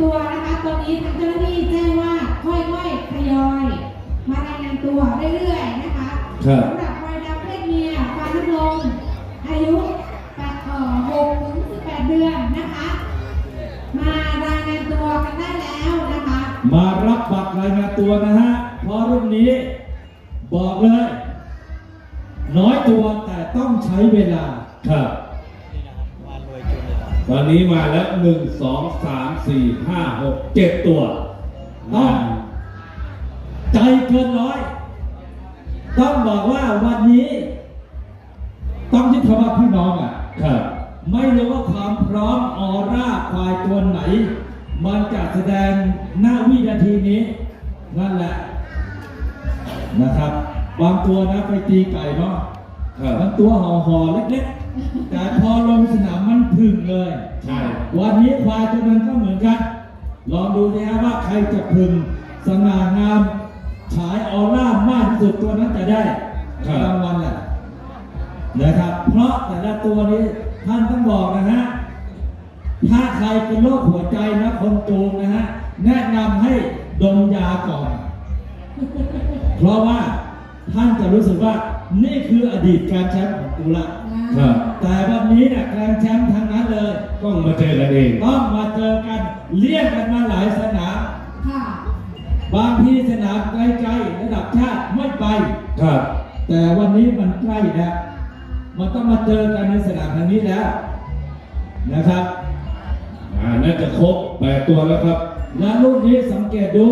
ตัวนะคะตอนนี้ทางเจ้าหน้าที่แจ้งว่าค่อยๆทยอย มารายงานตัวเรื่อยๆนะคะครับ สำหรับควายดำเพศเมียควายน้ำนมอายุแปดเอ่อหกถึงสิบแปดเดือนนะคะ มารายงานตัวกันได้แล้วนะคะ มารับบัตรรายงานตัวนะฮะ เพราะรุ่นนี้ บอกเลย น้อยตัวแต่ต้องใช้เวลา ครับ ตอนนี้มาแล้วหนึ่งสองสามสี่ห้าหกเจ็ดตัวต้องใจเกินร้อย ต้องบอกว่าวันนี้ ต้องยึดคำว่าพี่น้องอะครับไม่รู้ว่าความพร้อมออร่าควายตัวไหน มันจะแสดงหน้าวินาทีนี้ นั่นแหละนะครับ บางตัวนะไปตีไก่เนาะ บางตัวห่อห่อๆเล็กๆ แต่พอลงสนามมันถึงเลย ใช่ วันนี้ควายตัวนั้นก็เหมือนกัน ลองดูนะว่าใครจะพึงสง่างามฉายออร่ามากที่สุดตัวนั้นจะได้รางวัลแหละนะครับ เพราะแต่ละตัวนี้ท่านต้องบอกนะฮะ ถ้าใครเป็นโรคหัวใจนะคนจูงนะฮะ แนะนำให้ดมยาก่อน เพราะว่า ท่านจะรู้สึกว่านี่คืออดีตการแชมป์ของกูละครับแต่วันนี้เนี่ยการแชมป์ทั้งนั้นเลยต้องมาเจอกันเองต้องมาเจอกันเลี่ยงกันมาหลายสนามค่ะบางที่สนามไกลๆระดับชาติไม่ไปครับ แต่วันนี้มันใกล้แล้วมันต้องมาเจอกันในสนามแห่งนี้แล้วนะครับอ่าน่าจะครบแปดตัวแล้วครับ และรุ่นนี้สังเกตดู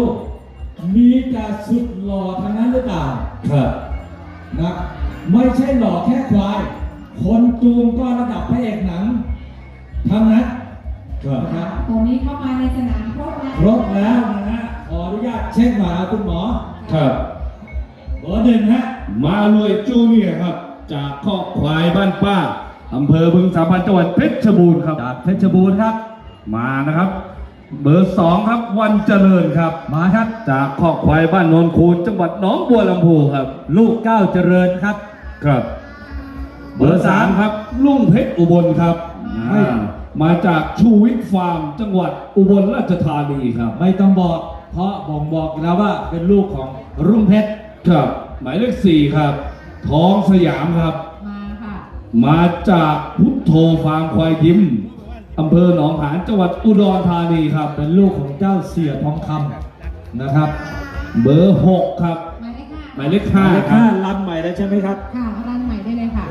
มีแต่สุดหล่อทั้งนั้นหรือเปล่าครับนะไม่ใช่หล่อแค่ควาย คนจูงก็ระดับพระเอกหนังทั้งนั้นครับนะครับตรงนี้เข้ามาในสนามครบแล้วครบแล้วนะฮะขออนุญาตเช็คหน่อยครับคุณหมอครับเบอร์หนึ่งฮะมารวยจูเนียร์ครับ จากคอกควายบ้านป้าอำเภอบึงสามพันจังหวัดเพชรบูรณ์ครับจากเพชรบูรณ์ครับ มานะครับ เบอร์สองครับวันเจริญครับ มาครับ จากคอกควายบ้านโนนคูนจังหวัดหนองบัวลำพูครับ ลูกเก้าวเจริญครับ ครับ เบอร์สามครับลุงเพชรอุบลครับให้อ่า มาจากชูวิทย์ฟาร์ม จังหวัดอุบลราชธานีครับ ไม่ต้องบอก เพราะบ่งบอกอยู่แล้วว่าเป็นลูกของรุ่งเพชร ครับ หมายเลขสี่ครับ ท้องสยามครับ มาค่ะ มาจากพุทโธฟาร์มควายยิ้ม อำเภอหนองหานจังหวัดอุดรธานีครับ เป็นลูกของเจ้าเสียทองคำนะครับ เบอร์หกครับ หมายเลขห้าหมายเลขหมายห้าเลขคห้ารับลำใหม่แล้วใช่ไหมครับ ค่ะรันใหม่ได้เลยค่ะ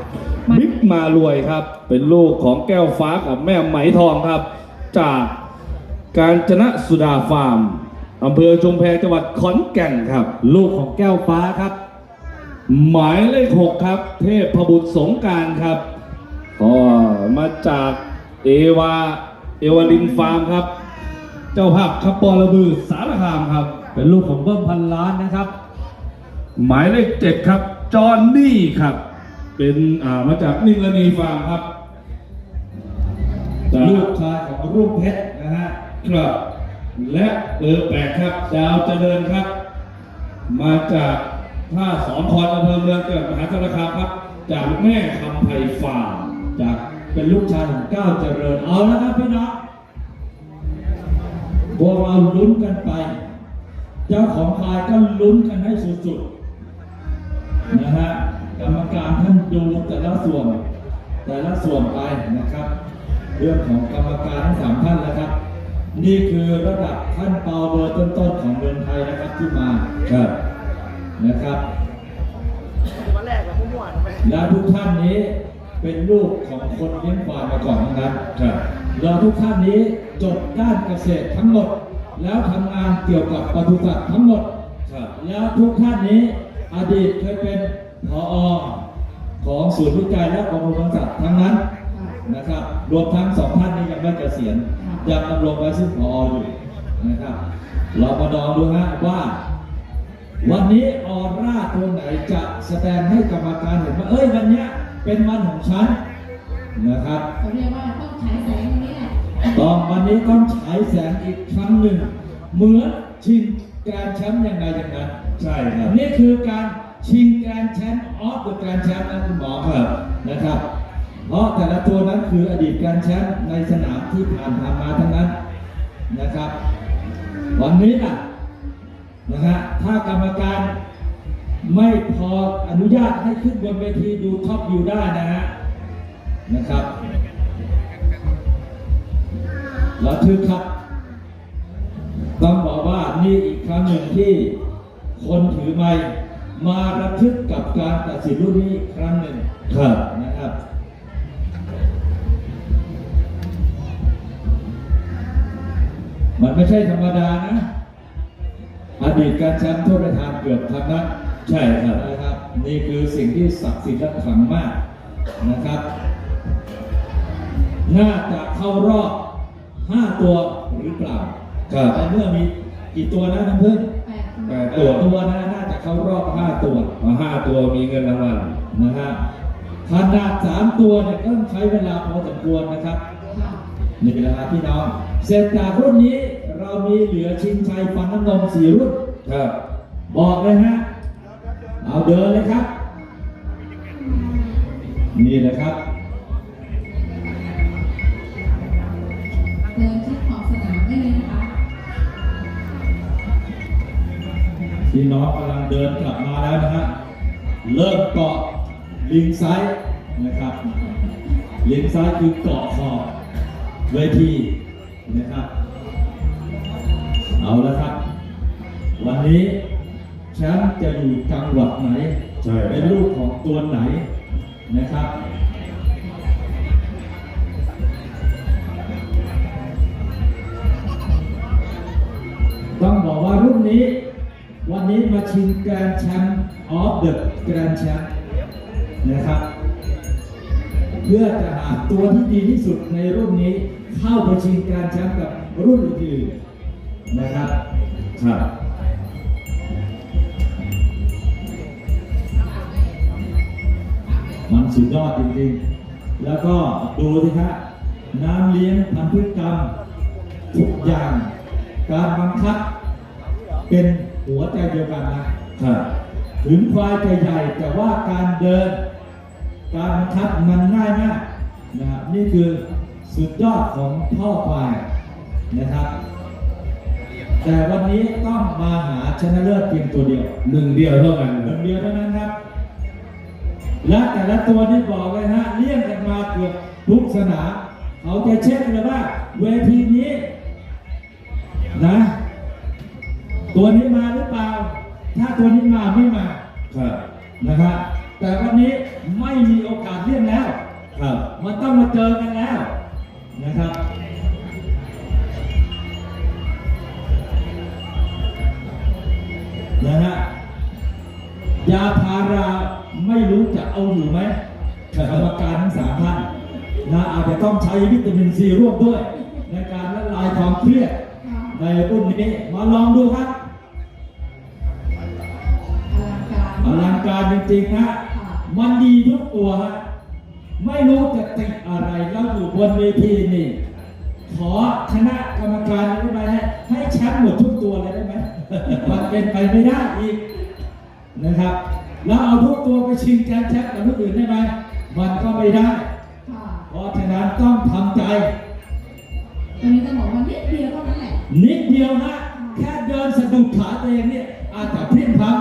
มาบิ๊กมารวยครับ เป็นลูกของแก้วฟ้ากับแม่ไหมทองครับ จากการจนะสุดาฟาร์มอำเภอชุมแพจังหวัดขอนแก่นครับ ลูกของแก้วฟ้าครับ หมายเลขหกครับ เทพบุตรสงกรารครับก็มาจาก เอวา เอวาลินฟาร์มครับ เจ้าภาพคับปอระบือสารคามครับ เป็นลูกของเบิ้มพันล้านนะครับ หมายเลขเจ็ดครับ จอห์นนี่ครับ เป็นอ่ามาจากนิลนีฟาร์มครับลูกชายของรุ่งเพชรนะฮะครับและเบอร์แปดครับ ดาวเจริญครับ มาจากท่าสอนคอนอำเภอเมืองจังหวัดมหาสารคามครับ จากแม่คำไพฟาร์มจาก เป็นลูกชายของก้าวเจริญเอาแล้วครับพี่น้องพวกเราลุ้นกันไป เจ้าของควายก็ลุ้นกันให้สุดๆนะฮะกรรมการท่านดูแต่ละส่วน แต่ละส่วนไปนะครับ เรื่องของกรรมการทั้งสามท่านนะครับ นี่คือระดับท่านเปาเบอร์ต้นๆของเมืองไทยนะครับที่มาครับนะครับและทุกท่านนี้ เป็นลูกของคนเลี้ยงควายมาก่อนทั้งนั้นครับเราทุกท่านนี้จบด้านเกษตรทั้งหมด แล้วทำงานเกี่ยวกับปศุสัตว์ทั้งหมดครับแล้วทุกท่านนี้อดีตเคยเป็นผอของศูนย์วิจัยและกรมปศุสัตว์ทั้งนั้นนะครับ รวมทั้งสองท่านนี้ยังไม่เกษียณยังดำรงไว้ซึ่งผออยู่นะครับ เรามาดองดูฮะว่า วันนี้ออร่าตัวไหนจะแสดงให้กรรมการเห็นว่า เอ้ยวันเนี้ย เป็นวันของฉันนะครับเขาเรียกว่าต้องใช้แสงตรงนี้แหละตอนวันนี้ต้องฉายแสงอีกครั้งหนึ่ง เหมือนชิงแกรนด์แชมป์ยังไงอย่างนั้นใช่ครับ นี่คือการชิงแกรนด์แชมป์ออฟเดอะแกรนด์แชมป์นะคุณหมอครับนะครับ เพราะแต่ละตัวนั้นคืออดีตแกรนด์แชมป์ในสนามที่ผ่านผ่านมาทั้งนั้นนะครับ วันนี้นะนะฮะถ้ากรรมการ ไม่พออนุญาตให้ขึ้นบนเวทีดูท็อปวิวได้นะฮะนะครับระทึกครับ ต้องบอกว่านี่อีกครั้งหนึ่งที่คนถือไม้มาระทึกกับการตัดสินรุ่นนี้อีกครั้งหนึ่งครับนะครับมันไม่ใช่ธรรมดานะ อดีตการแชมป์ทั่วประเทศเกือบทั้งนั้น ใช่ครับนะครับ นี่คือสิ่งที่ศักดิ์สิทธิ์และขลังมากนะครับ น่าจะเข้ารอบ 5 ตัวหรือเปล่าครับแต่เมื่อมีกี่ตัวนะน้ำพึ่งแปดแปตัวดตัวตัวนะน่าจะเข้ารอบ 5 ตัวมาห้าตัวมีเงินรางวัลนะฮะขนาด3ตัวเนี่ยก็ต้องใช้เวลาพอสมควรนะครับค่ะนี่แหละครับพี่น้อง เสร็จจากรุ่นนี้เรามีเหลือชิงชัยฟันน้ำนมสี่รุ่นครับบอกเลยฮะ เอาเดินเลยครับ นี่แหละครับ เดินที่ขอบสนามได้เลยนะคะพี่น้องกำลังเดินกลับมาแล้วนะฮะเริ่มเกาะลิงไซด์นะครับลิงไซด์คือเกาะขอบเวทีนะครับ เอาละครับ วันนี้แชมป์จะอยู่จังหวัดไหน ใช่เป็นลูกของตัวไหนนะครับ ต้องบอกว่ารุ่นนี้ วันนี้มาชิงแกรนด์แชมป์ออฟเดอะแกรนด์แชมป์นะครับ เพื่อจะหาตัวที่ดีที่สุดในรุ่นนี้เข้าไปชิงแกรนด์แชมป์กับรุ่นอื่นๆนะครับครับ มันสุดยอดจริงๆ แล้วก็ดูสิครับน้ำเลี้ยงพันธุกรรมทุกอย่าง การบังคับ เป็นหัวใจเดียวกันนะครับถึงควายจะใหญ่แต่ว่าการเดิน การบังคับมันง่ายมากนะครับนี่คือสุดยอดของพ่อควายนะครับ แต่วันนี้ต้องมาหาชนะเลิศเพียงตัวเดียวหนึ่งเดียวเท่ากันหนึ่งเดียวเท่านั้นครับ และแต่ละตัวนี่บอกเลยฮะเลี่ยงกันมาเกือบทุกสนามเขาจะเช็คเลยว่าเวทีนี้นะตัวนี้มาหรือเปล่า ถ้าตัวนี้มาไม่มาครับนะครับแต่วันนี้ไม่มีโอกาสเลี่ยงแล้วครับมันต้องมาเจอกันแล้วนะครับนะฮะยาพารา ไม่รู้จะเอาอยู่ไหมกรรมการทั้งสามท่านนะอาจจะต้องใช้วิตามินซีร่วมด้วย ในการละลายความเครียดในรุ่นนี้มาลองดูครับอลังการอลังการจริงๆนะมันดีทุกตัวฮะไม่รู้จะติดอะไรแล้วอยู่บนเวทีนี่ ขอคณะกรรมการได้ไหมให้ให้แชมป์หมดทุกตัวเลยได้ไหมมันเป็นไปไม่ได้อีก นะครับ แล้วเอาทุกตัวไปชิงแชมป์แชมป์กับคนอื่นได้ไหมมันก็ไม่ได้ ค่ะเพราะฉะนั้นต้องทำใจ ตอนนี้จะบอกว่านิดเดียวเท่านั้นแหละนิดเดียวนะแค่เดินสะดุดขาตัวเองเนี่ยอาจจะพลิ้งพลับ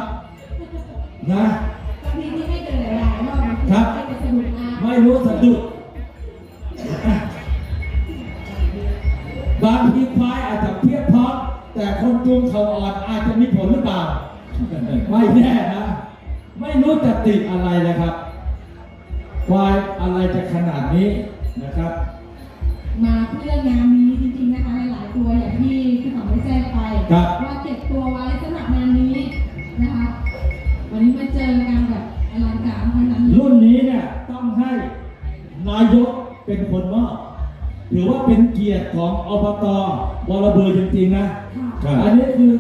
นะ บางทีที่ให้เดินหลายๆรอบางทีครับ ให้ไปสนุกอาไม่รู้สะดุดบางทีควายอาจจะเพียบพร้อมแต่คนจูงเขาอ่อนอาจจะมีผลหรือเปล่า ไม่แน่นะ ไม่รู้จะติดอะไรเลยครับ ควายอะไรจะขนาดนี้นะครับ มาเพื่องานนี้จริงๆนะคะหลายๆตัวอย่างที่พี่หอมได้แจ้งไปครับ ว่าเก็บตัวไว้สำหรับงานนี้นะคะ วันนี้มาเจอกันแบบอลังการทั้งนั้นเลยรุ่นนี้เนี่ยต้องให้นายกเป็นคนมอบถือว่าเป็นเกียรติของอบตบรบือจริงๆนะ ค่ะ อันนี้คือ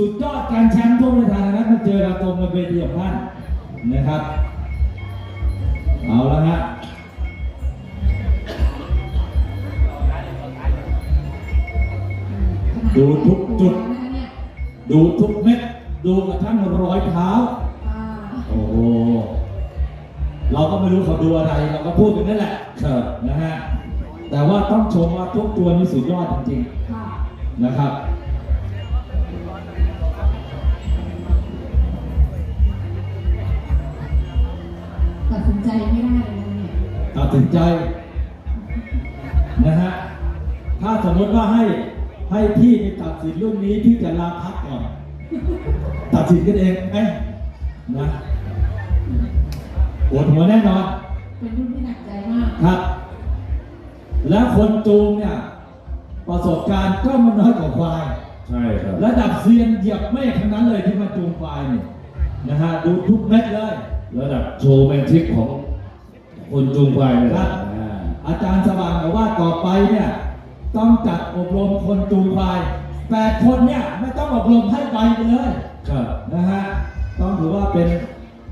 สุดยอดการแชมป์ทั่วประเทศนะมาเจอกันตรงกับเวทีของท่านนะครับ เอาละฮะดูทุกจุดนะคะเนี่ยดูทุกเม็ด ดูกระทั่งรอยเท้าอ่าโอ้โห เราก็ไม่รู้เขาดูอะไร เราก็พูดกันนั่นแหละครับนะฮะ แต่ว่าต้องชมว่าทุกตัวนี้สุดยอดจริงค่ะๆนะครับ ใจไม่ได้เลยเนี่ยตัดสินใจนะฮะ ถ้าสมมติว่าให้ให้พี่ไปตัดสินเรื่องนี้พี่จะลาพักก่อน ตัดสินกันเองไหมนะปวดหัวแน่นอน เป็นรุ่นที่หนักใจมาก ครับ แล้วคนจูงเนี่ย ประสบการณ์ก็ไมันน้อยกว่าควาย ใช่ครับ ระดับเซียนเหยียบเมฆทั้งนั้นเลยที่มาจูงควายเนี่ยนะฮะ ดูทุกเม็ดเลย ระดับโชว์แมนทริกของคนจูงควายเลยครับ อ่าอาจารย์สว่างบอกว่าต่อไปเนี่ยต้องจัดอบรมคนจูงควายแปดคนเนี่ยไม่ต้องอบรมให้ไปไปเลยครับ นะฮะต้องถือว่าเป็น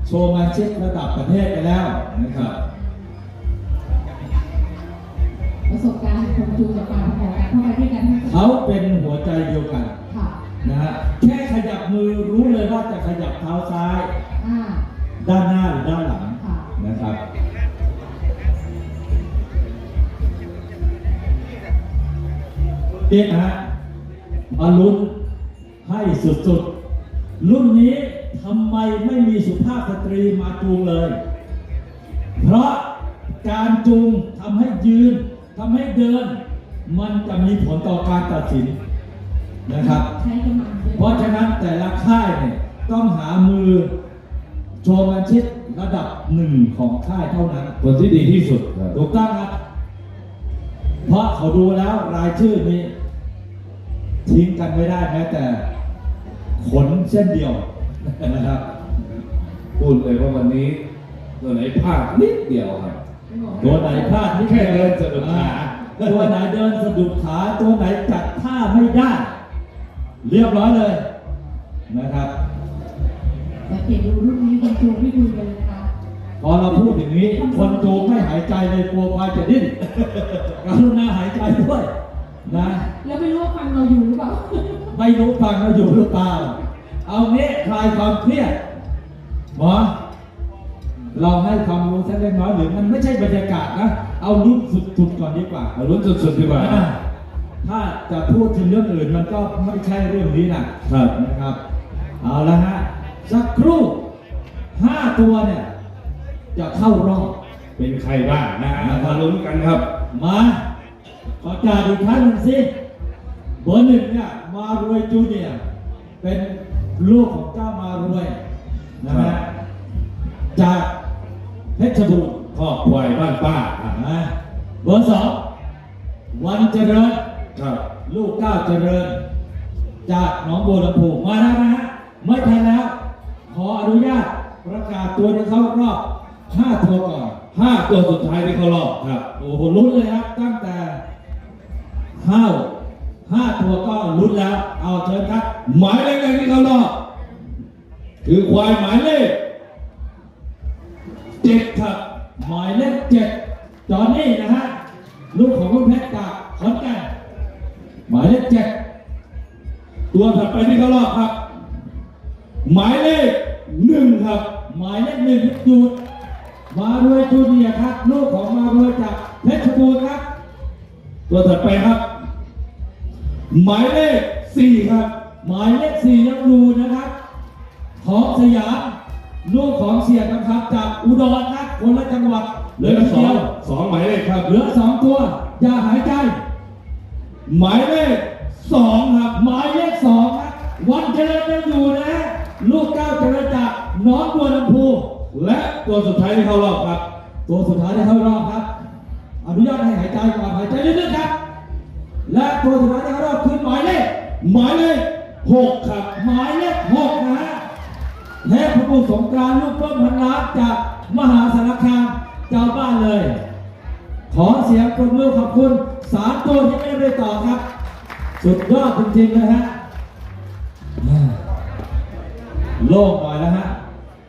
โชว์งานชิประดับประเทศไปแล้วนะครับประสบการณ์คนจูงกับการพอกันเข้าไปด้วยกันทั้งเขาเป็นหัวใจเดียวกันค่ะนะฮะแค่ขยับมือรู้เลยว่าจะขยับเท้าซ้าย อ่า ด้านหน้าหรือด้านหลังค่ะนะครับนี่นะฮะมาลุ้นให้สุดๆ รุ่นนี้ทำไมไม่มีสุภาพสตรีมาจูงเลย เพราะการจูงทำให้ยืนทำให้เดิน มันจะมีผลต่อการตัดสินนะครับใช้กำลังเยอะเพราะฉะนั้นแต่ละค่ายเนี่ยต้องหามือ โชว์งานชิดระดับหนึ่งของค่ายเท่านั้น คนที่ดีที่สุดครับ ถูกต้องครับ เพราะเขาดูแล้วรายชื่อนี้ ทิ้งกันไม่ได้แม้แต่ ขนเส้นเดียวนะครับ พูดเลยว่าวันนี้ตัวไหนพลาดนิดเดียวครับ ตัวไหนพลาดนิดแค่เดินสะดุดขาอ่ตัวไหนเดินสะดุดขาตัวไหนจัดท่าไม่ได้ เรียบร้อยเลยนะครับแต่เก่งดูรุ่นนี้คน จูงไม่ดูเลยนะคะพอเราพูดอย่างนี้ คนจูงไม่หายใจเลยกลัวควายจะดิ้นกรุณาหายใจด้วยนะแล้วไม่รู้ว่าฟังเราอยู่หรือเปล่า ไม่รู้ฟังเราอยู่หรือเปล่า เอาเนี้ยคลายความเครียดหมอเราให้ความรู้สักเล็กน้อยหรือมันไม่ใช่บรรยากาศนะ เอารุ่นสุดๆก่อนดีกว่าเอาลุ้นสุดๆดีกว่าอ่า ถ้าจะพูดถึงเรื่องอื่นมันก็ไม่ใช่เรื่องนี้นะครับนะครับ เอาละฮะสักครู่ ห้าตัวเนี่ย จะเข้ารอบ เป็นใครบ้างนะฮะมาลุ้นกันครับ มาขอจ่าอีกครั้งหนึ่งสิเบอร์หนึ่งเนี่ยมารวยจูเนียร์เป็นลูกของเจ้ามารวยนะครัฮะบจากเพชรบูรณ์ครอบควายบ้านป้าอะนะเบอร์สองวันเจริญครับลูกเก้าวเจริญ จากหนองบัวลำพูมาแล้วนะฮะไม่ทันแล้ว ขออนุญาต ประกาศตัวที่เข้ารอบห้าตัวก่อนห้าตัวสุดท้ายที่เขารอบครับ โอ้โหลุ้นเลยครับ ตั้งแต่ห้าห้าตัวก็ลุ้นแล้ว เอาเชิญครับ หมายเลขแรที่เขารอบคือควายหมายเลขเจ็ดครับ หมายเลขเจ็ดจอหนนี่นะฮะลูกของคุณเพชรจากขอนแก่นหมายเลขเจ็ดตัวถัดไปที่เขารอบครับ หมายเลขหนึ่งครับ หมายเลขหนึ่งจูดมารวยจูเนียร์ครับลูกของมารวยจากเพชรบูรณ์ครับ ตัวถัดไปครับ หมายเลขสี่ครับ หมายเลขสี่ยังอยู่นะครับ ของสยามลูกของเสียนะครับจากอุดรครับคนละจังหวัดเหลือสองสองหมายเลขครับเหลือสองตัว อย่าหายใจ หมายเลขสองครับหมายเลขสองครับวันเจริญยังอยู่นะ ลูกเก้าวเจริญจากน้องบัวลำพูและตัวสุดท้ายที่เข้ารอบครับ ตัวสุดท้ายที่เข้ารอบครับ อนุญาตให้หายใจก่อนหายใจลึกๆครับ และตัวสุดท้ายที่เข้ารอบคือหมายเลขหมายเลขหกครับหมายเลขหกนะฮะเทพบุตรสงกรานลูกเบิ้มพันล้านจากมหาสารคามเจ้าบ้านเลย ขอเสียงปรบมือขอบคุณสามตัวที่ไม่ได้ต่อครับ สุดยอดจริงๆนะฮะ โล่งหน่อยนะฮะ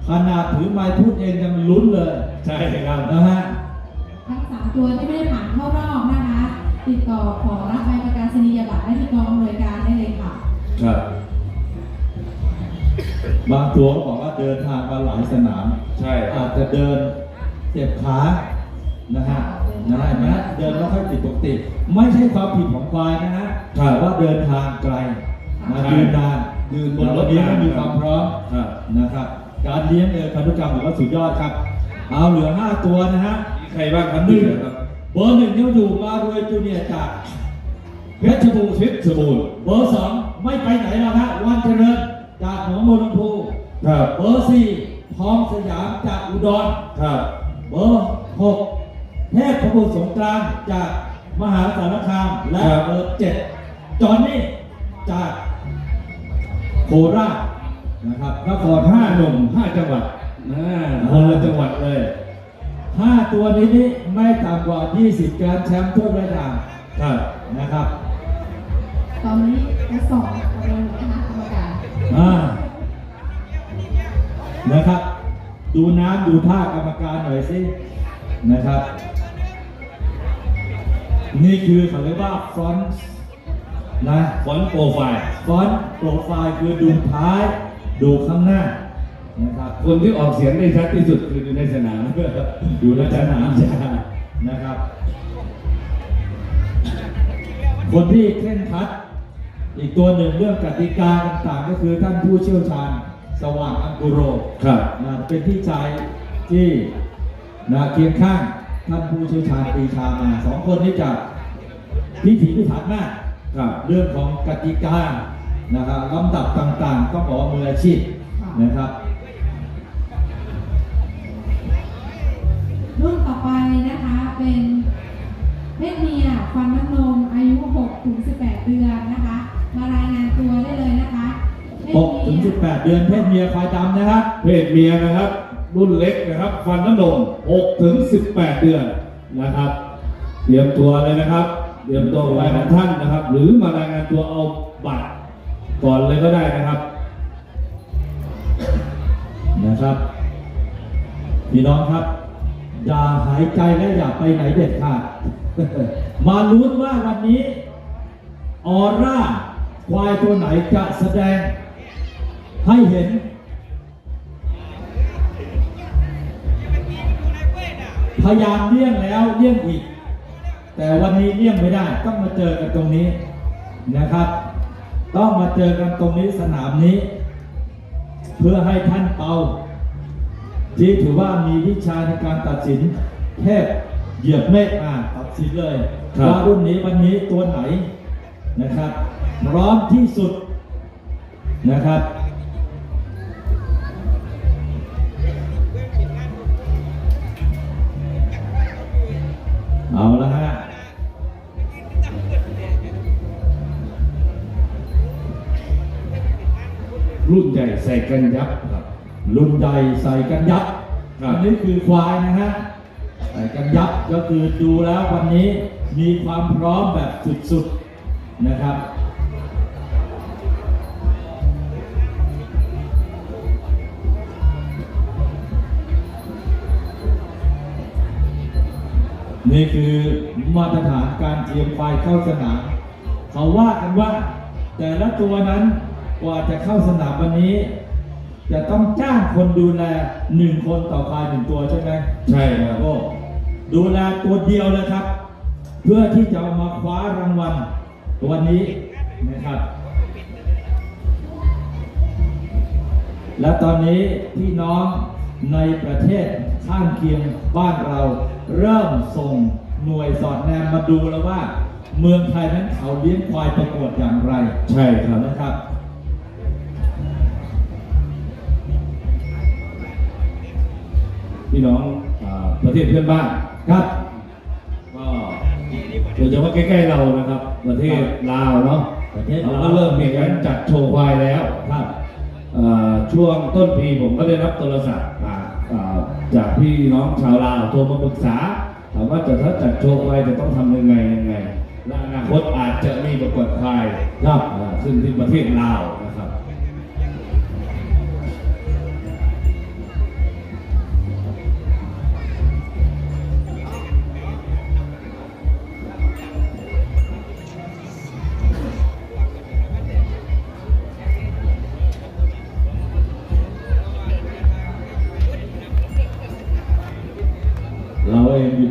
ขนาดถือไม้พูดเองยังลุ้นเลยใช่ครับนะฮะทั้งสามตัวที่ไม่ได้ผ่านเข้ารอบนะคะ ติดต่อขอรับใบประกาศนียบัตรได้ที่กองอำนวยการได้เลยค่ะครับบางตัวก็บอกว่าเดินทางมาหลายสนาม ใช่ครัอาบจจะเดินเจ็บขานะฮะเดินนะเห็นไหมเดินไม่ค่อยติดปกติ ไม่ใช่ความผิดของควายนะฮะแต่ว่าเดินทางไกลมายืนนาน ยืนบนรถนี้ไม่มีความพร้อมครับนะครับ การเลี้ยงเออพันธุกรรมถือว่าสุดยอดครับ เอาเหลือ 5 ตัวนะฮะมีใครบ้างครับหที่นึ่งเหลือครับเบอร์หนึ่งยังอยู่มารวยจูเนียร์จากเพชรบูรณ์เพชรบูรณ์เบอร์สองไม่ไปไหนแล้วฮะวันเจริญจากหนองบัวลำพูครับเบอร์สี่ทองสยามจากอุดรครับเบอร์หกเทพพบุตรสงกรานต์จากมหาสารคามและเบอร์เจ็ดจอห์นนี่จาก โคราชนะครับนครห้าห้าหหนุ่นุ่มมห้าจังหวัดนะคนละจังหวัดเลยห้าตัวนี้นี่ไม่ต่ำกว่า 20 การแชมป์ทั่วประเทศครับนะครับ ตอนนี้จะสอบกำลังคณะกรรมการอ่านะครับ ดูน้ำดูท่ากรรมการหน่อยสินะครับ นี่คือเขาเรียกว่าฟอนต์ นะฟอนต์โปรไฟล์ ฟอนต์โปรไฟล์คือดูท้าย ดูข้างหน้านะครับคนที่ออกเสียงได้ชัดที่สุดคืออยู่ในสนามอยู่ในสนามนะครับ คนที่เคร่งครัด อีกตัวหนึ่งเรื่องกติกาต่างๆก็คือท่านผู้เชี่ยวชาญสว่างอังกุโรครับนะเป็นพี่ชายที่นะเคียงข้างท่านผู้เชี่ยวชาญปรีชามาสองคนนี้จะพิถีพิถันมากครับ เรื่องของกติกานะครับลำดับต่างๆต้องบอกว่ามืออาชีพนะครับรุ่นต่อไปนะคะเป็นเพศเมียฟันน้ำนมอายุ6ถึง18 เดือนนะคะ มารายงานตัวได้เลยนะคะเพศ6เมีถึงย18 เดือนเพศเมียควายดำนะครับเพศเมียนะครับ รุ่นเล็กนะครับฟันน้ำนม6ถึง18 เดือนนะครับ เตรียมตัวเลยนะครับเต รียมตัวไว้ของท่านนะครับ หรือมารายงานตัวเอาบัตรก่อนเลยก็ได้นะครับ นะครับพี่น้องครับ อย่าหายใจและอย่าไปไหนเด็ดขาดมาลุ้นว่าวันนี้ออร่าควายตัวไหนจะแสดงให้เห็นพยายามเลี่ยงแล้วเลี่ยงอีก แต่วันนี้เลี่ยงไม่ได้ต้องมาเจอกันตรงนี้นะครับ ต้องมาเจอกันตรงนี้สนามนี้ เพื่อให้ท่านเปาที่ถือว่ามีวิชาในการตัดสินแค่เหยียบเมฆอ่านตัดสินเลยครับว่ารุ่นนี้วันนี้ตัวไหนนะครับ พร้อมที่สุดนะครับ เอาละฮะรุ่นใหญ่ใส่กันยับครับ รุ่นใหญ่ใส่กันยับอันนี้คือควายนะฮะใส่กันยับก็คือดูแล้ววันนี้มีความพร้อมแบบสุดๆนะครับ นี่คือมาตรฐานการเตรียมควายเข้าสนาม เขาว่ากันว่า แต่ละตัวนั้นกว่าจะเข้าสนามวันนี้ จะต้องจ้างคนดูแลหนึ่งคนต่อควายหนึ่งตัวใช่ไหมใช่ครับโอ้ดูแลตัวเดียวเลยครับ เพื่อที่จะเอามาคว้ารางวัลวันนี้นะครับ และตอนนี้พี่น้องในประเทศข้างเคียงบ้านเรา เริ่มส่งหน่วยสอดแนมมาดูแล้วว่า เมืองไทยนั้นเขาเลี้ยงควายประกวดอย่างไรใช่ครับ นะครับ พี่น้องอ่าประเทศเพื่อนบ้านครับ ก็โดยเฉพาะใกล้ๆเรานะครับ ประเทศลาวเนาะประเทศเราลาว ก็เริ่มมีการจัดโชว์ควายแล้วครับอ่าช่วงต้นปีผมก็ได้รับโทรศัพท์อ่าอ่า จากพี่น้องชาวลาวโทรมาปรึกษาถามว่าจะถ้าจัดโชว์ไปจะต้องทำยังไงยังไงและอนาคตอาจจะมีประกวดควายครับขึ้นที่ประเทศลาวนะครับ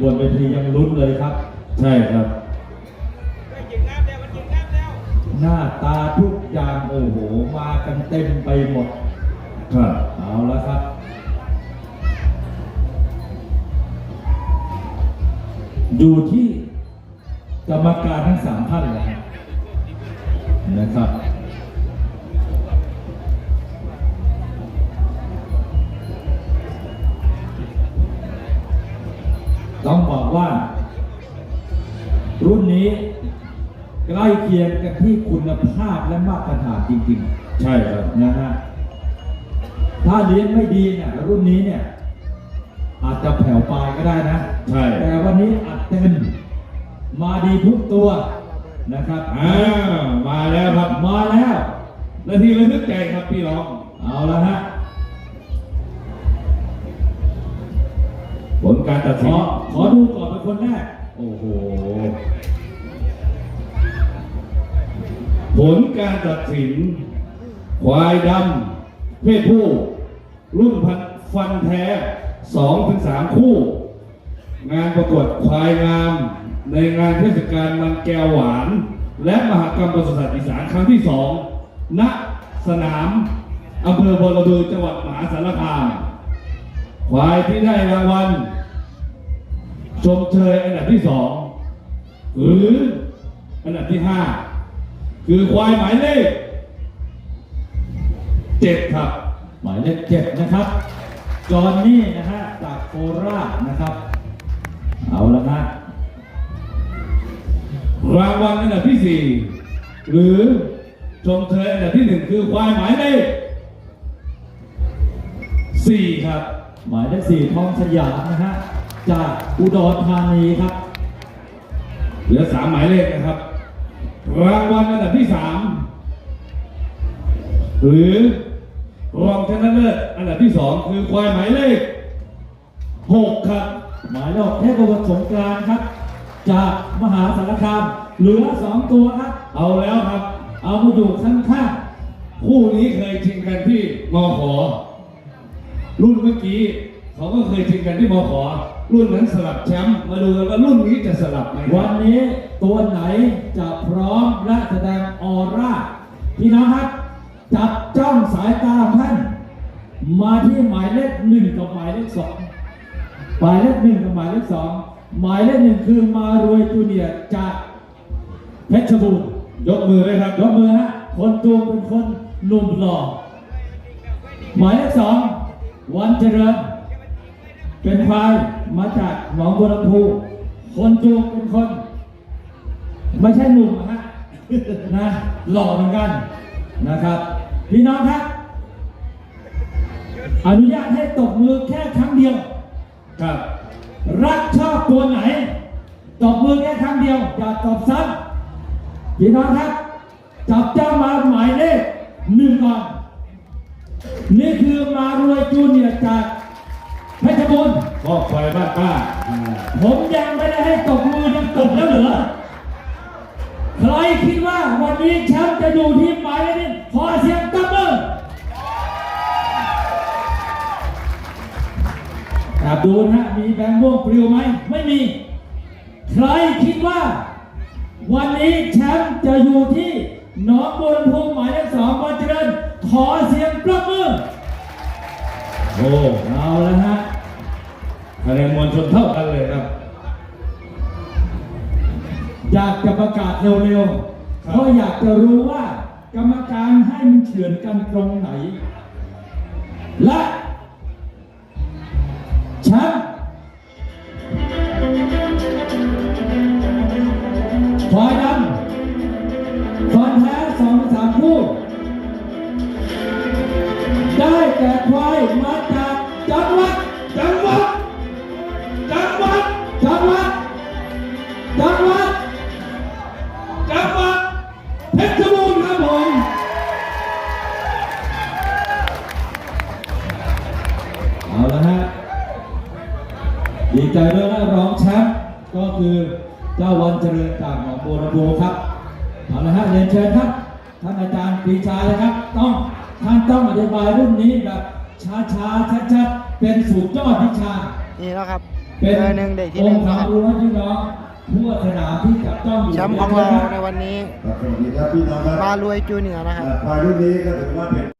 บนเวทียังลุ้นเลยครับ ใช่ครับ หน้าตาทุกอย่างโอ้โห มากันเต็มไปหมด ครับ เอาแล้วครับอยู่ที่กรรมการทั้งสามท่านเลยนะ เคียงกันที่คุณภาพและมาตรฐานจริงๆ ใช่ครับนะฮะถ้าเลี้ยงไม่ดีเนี่ยรุ่นนี้เนี่ยอาจจะแผ่วปลายก็ได้นะ ใช่ แต่วันนี้อัดเต็มมาดีทุกตัวนะครับอ่ามาแล้วครับ มาแล้วนาทีระทึกใจครับพี่น้อง เอาละฮะ ผลการตัดขสินอขอดูก่อนเป็นคนแรก โอ้โห ผลการตัดสิน ควายดำเพศผู้ รุ่นพันฟันแท้สองถึงสามคู่ งานประกวดควายงาม ในงานเทศกาลมันแก้วหวาน และมหกรรมปศุสัตว์อีสานครั้งที่สองณสนามอำเภอบอระเบือจังหวัดมหาสารคามควายที่ได้รางวัลชมเชยอันดับที่สองหรืออันดับที่ห้า คือควายหมายเลขเจ็ดครับ หมายเลขเจ็ดนะครับ จอนนี่นะฮะจากโคราชนะครับ เอาละฮะรางวัลอันดับที่สี่หรือชมเชยอันดับที่หนึ่งคือควายหมายเลขสี่ครับ หมายเลขสี่ทองสยามนะฮะจากอุดรธานีครับ เหลือสามหมายเลขนะครับ รางวัลอันดับที่สามหรือรองชนะเลิศอันดับที่สองคือควายหมายเลขหกครับ หมายเลขเทพบุตรสงกรานต์ครับ จากมหาสารคามเหลือสองตัวครับเอาแล้วครับ เอามาอยู่ข้างคู่นี้เคยชิงกันที่มอขอรุ่นเมื่อกี้เขาก็เคยชิงกันที่มอขอ รุ่นนั้นสลับแชมป์มาดูกันว่ารุ่นนี้จะสลับไหมๆวันนี้ตัวไหนจะพร้อมและแสดงออร่าพี่น้องครับ จับจ้องสายตาของท่าน มาที่หมายเลขหนึ่งกับหมายเลขสองหมายเลขหนึ่งกับหมายเลขสองหมายเลขหนึ่งคือมารวยจูเนียร์จากเพชรบูรณ์ยกมือเลยครับยกมือฮะคนจูงเป็นคนหนุ่มหล่อหมายเลขสองวันเจริญ เป็นควายมาจากหนองบัวลำพูคนจูงเป็นคน ไม่ใช่หนุ่มนะฮะนะหล่อเหมือนกันนะครับ พี่น้องครับ อนุญาตให้ตบมือแค่ครั้งเดียวครับ รักชอบตัวไหนตบมือแค่ครั้งเดียวอย่าตบซ้ำพี่น้องครับ จับเจ้ามาหมายเลขหนึ่งก่อน นี่คือมารวยจูเนียร์จาก เพชรบูรณ์พ่อควายบ้านป้า ผมยังไม่ได้ให้ตบมือยังตบแล้วเหรอใครคิดว่าวันนี้แชมป์จะอยู่ที่หมายเลขนี้ขอเสียงตบมือครับดูนะมีแบงค์ม่วงปลิวไหมไม่มี ใครคิดว่า วันนี้แชมป์จะอยู่ที่หนองบัวลำพูหมายเลขสองวันเจริญขอเสียงปรบมือโอ้เอาแล้วฮะ คะแนนมวลชนเท่ากันเลยครับ อยากจะประกาศเร็วๆ เพราะอยากจะรู้ว่ากรรมการให้มันเฉือนกันตรงไหน และแชมป์ควายดำฟันแท้สองสามคู่ ได้แก่ควายม ดีใจด้วยนะรองแชมป์ก็คือเจ้าวันเจริญจากหนองบัวลำพูครับเอาละฮะเรียนเชิญครับ ท่านอาจารย์ปรีชาเลยครับ ต้องท่านต้องอธิบายรุ่นนี้แบบช้าๆชัดๆเป็นสูตรยอดวิชานี่แล้วครับเป็นเบอร์หนึ่งเด็กที่หอนึ่งงค์ความรู้ให้พี่น้องทั่วสนามที่จับจ้องอยู่แชมป์ของเราในวันนี้ครับสวัสดีครับพี่น้องครับมารวยจูเนียร์นะครับอ่าควายรุ่นนี้ก็ถือว่าเป็น